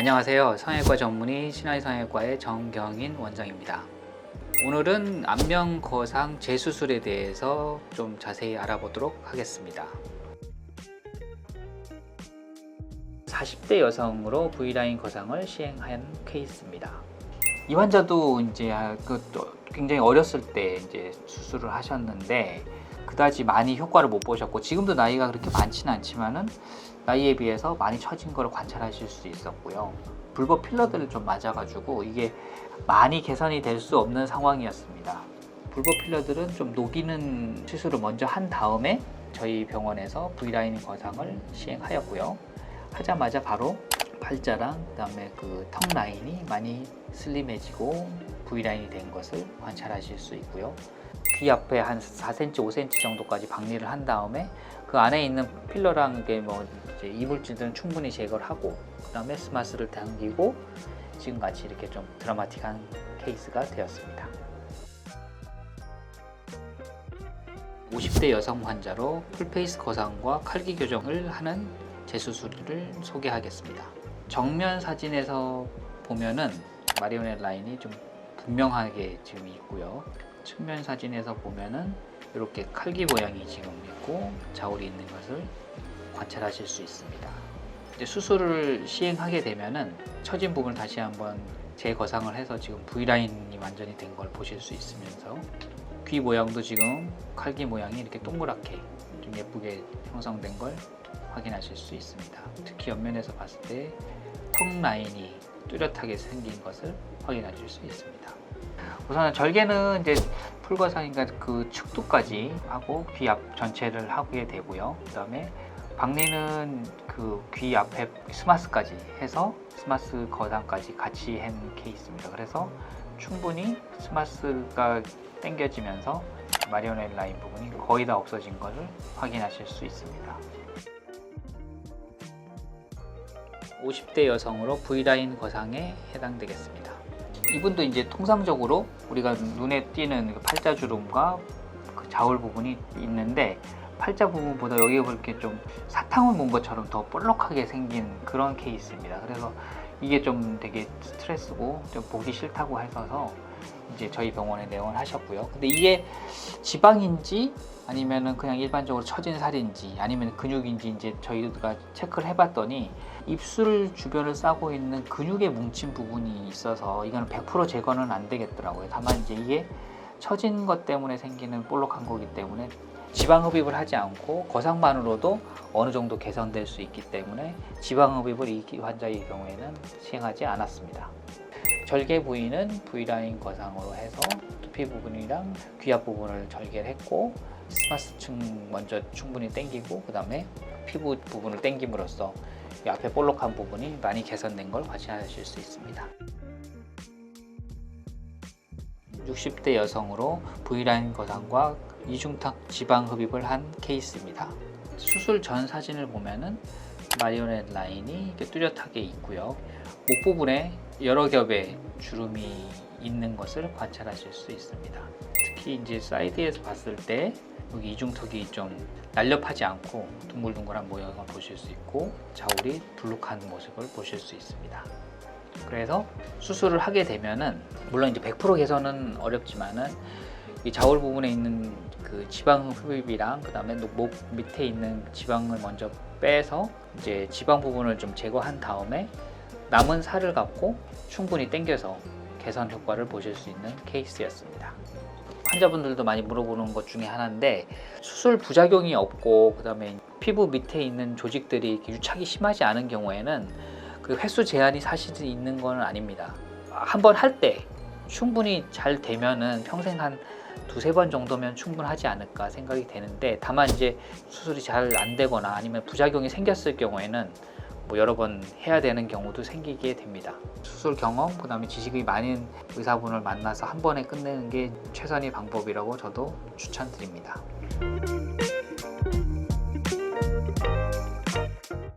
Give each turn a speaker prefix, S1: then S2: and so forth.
S1: 안녕하세요. 성형외과 전문의 신화의 성형외과의 정경인 원장입니다. 오늘은 안면 거상 재수술에 대해서 좀 자세히 알아보도록 하겠습니다. 40대 여성으로 V라인 거상을 시행한 케이스입니다. 이 환자도 이제 그 굉장히 어렸을 때 이제 수술을 하셨는데 그다지 많이 효과를 못 보셨고 지금도 나이가 그렇게 많지는 않지만은 나이에 비해서 많이 처진 걸 관찰하실 수 있었고요. 불법 필러들을 좀 맞아가지고 이게 많이 개선이 될 수 없는 상황이었습니다. 불법 필러들은 좀 녹이는 수술을 먼저 한 다음에 저희 병원에서 V라인 거상을 시행하였고요. 하자마자 바로 팔자랑 그다음에 그 턱 라인이 많이 슬림해지고 V라인이 된 것을 관찰하실 수 있고요. 귀 앞에 한 4cm, 5cm 정도까지 박리를 한 다음에 그 안에 있는 필러랑 뭐 이제 이물질들은 충분히 제거를 하고 그다음에 스마스를 당기고 지금 같이 이렇게 좀 드라마틱한 케이스가 되었습니다. 50대 여성 환자로 풀페이스 거상과 칼기 교정을 하는 재수술을 소개하겠습니다. 정면 사진에서 보면은 마리오넷 라인이 좀 분명하게 지금 있고요. 측면 사진에서 보면은 이렇게 칼기 모양이 지금 있고 자울이 있는 것을 관찰하실 수 있습니다. 이제 수술을 시행하게 되면은 처진 부분을 다시 한번 재거상을 해서 지금 V 라인이 완전히 된 걸 보실 수 있으면서 귀 모양도 지금 칼기 모양이 이렇게 동그랗게 좀 예쁘게 형성된 걸 확인하실 수 있습니다. 특히 옆면에서 봤을 때 턱 라인이 뚜렷하게 생긴 것을 확인하실 수 있습니다. 우선은 절개는 이제 풀거상인가 그 축두까지 하고 귀 앞 전체를 하게 되고요. 그 다음에 박리는 그 귀 앞에 스마스까지 해서 스마스 거상까지 같이 한 케이스입니다. 그래서 충분히 스마스가 당겨지면서 마리오넷 라인 부분이 거의 다 없어진 것을 확인하실 수 있습니다. 50대 여성으로 V라인 거상에 해당되겠습니다. 이분도 이제 통상적으로 우리가 눈에 띄는 그 팔자 주름과 그 자울 부분이 있는데 팔자 부분보다 여기 이렇게 좀 사탕을 문 것처럼 더 볼록하게 생긴 그런 케이스입니다. 그래서 이게 좀 되게 스트레스고 좀 보기 싫다고 하셔서 이제 저희 병원에 내원을 하셨고요. 근데 이게 지방인지 아니면은 그냥 일반적으로 처진 살인지 아니면 근육인지 이제 저희가 체크를 해봤더니 입술 주변을 싸고 있는 근육에 뭉친 부분이 있어서 이거는 100% 제거는 안 되겠더라고요. 다만 이제 이게 처진 것 때문에 생기는 볼록한 거기 때문에 지방 흡입을 하지 않고 거상만으로도 어느 정도 개선될 수 있기 때문에 지방 흡입을 이 환자의 경우에는 시행하지 않았습니다. 절개 부위는 V라인 거상으로 해서 두피 부분이랑 귀앞 부분을 절개를 했고 스마스층 먼저 충분히 당기고 그 다음에 피부 부분을 당김으로써 이 앞에 볼록한 부분이 많이 개선된 걸 확인하실 수 있습니다. 60대 여성으로 V라인 거상과 이중탁 지방 흡입을 한 케이스입니다. 수술 전 사진을 보면은 마리오넷 라인이 이렇게 뚜렷하게 있고요. 목 부분에 여러 겹의 주름이 있는 것을 관찰하실 수 있습니다. 특히 이제 사이드에서 봤을 때 여기 이중턱이 좀 날렵하지 않고 둥글둥글한 모양을 보실 수 있고 자울이 불룩한 모습을 보실 수 있습니다. 그래서 수술을 하게 되면은 물론 이제 100% 개선은 어렵지만은 이 자울 부분에 있는 그 지방 흡입이랑 그다음에 목 밑에 있는 지방을 먼저 빼서 이제 지방 부분을 좀 제거한 다음에 남은 살을 갖고 충분히 당겨서 개선 효과를 보실 수 있는 케이스였습니다. 환자분들도 많이 물어보는 것 중에 하나인데 수술 부작용이 없고 그다음에 피부 밑에 있는 조직들이 유착이 심하지 않은 경우에는 그 횟수 제한이 사실 있는 건 아닙니다. 한 번 할 때 충분히 잘 되면은 평생 한 두세 번 정도면 충분하지 않을까 생각이 되는데 다만 이제 수술이 잘 안 되거나 아니면 부작용이 생겼을 경우에는 뭐 여러 번 해야 되는 경우도 생기게 됩니다. 수술 경험, 그 다음에 지식이 많은 의사분을 만나서 한 번에 끝내는 게 최선의 방법이라고 저도 추천드립니다.